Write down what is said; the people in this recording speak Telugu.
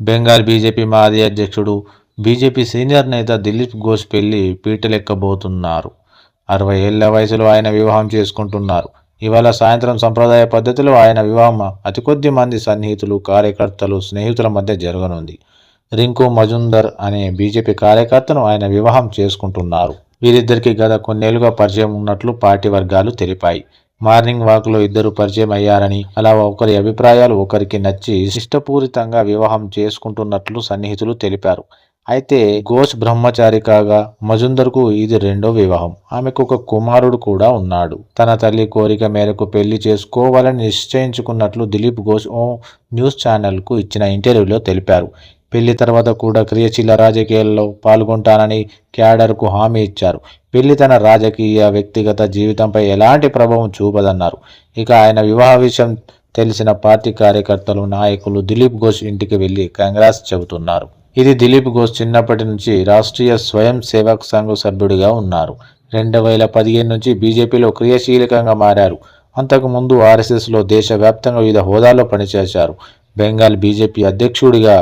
బెంగాల్ బీజేపీ మాజీ అధ్యక్షుడు బీజేపీ సీనియర్ నేత దిలీప్ ఘోష్ పెళ్ళి పీటలెక్కబోతున్నారు. అరవై ఏళ్ళ వయసులో ఆయన వివాహం చేసుకుంటున్నారు. ఇవాళ సాయంత్రం సంప్రదాయ పద్ధతిలో ఆయన వివాహం అతి కొద్ది మంది సన్నిహితులు కార్యకర్తలు స్నేహితుల మధ్య జరగనుంది. రింకు మజుందర్ అనే బీజేపీ కార్యకర్తను ఆయన వివాహం చేసుకుంటున్నారు. వీరిద్దరికి గత కొన్నేళ్ళుగా పరిచయం ఉన్నట్లు పార్టీ వర్గాలు తెలిపాయి. మార్నింగ్ వాక్లో ఇద్దరు పరిచయం అయ్యారని అలా ఒకరి అభిప్రాయాలు ఒకరికి నచ్చి ఇష్టపూరితంగా వివాహం చేసుకుంటున్నట్లు సన్నిహితులు తెలిపారు. అయితే ఘోష్ బ్రహ్మచారి కాగా మజుందర్కు ఇది రెండో వివాహం. ఆమెకు ఒక కుమారుడు కూడా ఉన్నాడు. తన తల్లి కోరిక మేరకు పెళ్ళి చేసుకోవాలని నిశ్చయించుకున్నట్లు దిలీప్ ఘోష్ ఓ న్యూస్ ఛానల్కు ఇచ్చిన ఇంటర్వ్యూలో తెలిపారు. పెళ్ళి తర్వాత కూడా క్రియాశీల రాజకీయాల్లో పాల్గొంటానని క్యాడర్కు హామీ ఇచ్చారు. పెళ్ళి తన రాజకీయ వ్యక్తిగత జీవితంపై ఎలాంటి ప్రభావం చూపదన్నారు. ఇక ఆయన వివాహ విషయం తెలిసిన పార్టీ కార్యకర్తలు నాయకులు దిలీప్ ఘోష్ ఇంటికి వెళ్ళి కంగ్రాస్ చెబుతున్నారు. ఇది దిలీప్ ఘోష్ చిన్నప్పటి నుంచి రాష్ట్రీయ స్వయం సేవక్ సంఘ సభ్యుడిగా ఉన్నారు. రెండు వేల పదిహేను నుంచి బీజేపీలో క్రియాశీలకంగా మారారు. అంతకుముందు ఆర్ఎస్ఎస్లో దేశవ్యాప్తంగా వివిధ హోదాల్లో పనిచేశారు. బెంగాల్ బీజేపీ అధ్యక్షుడిగా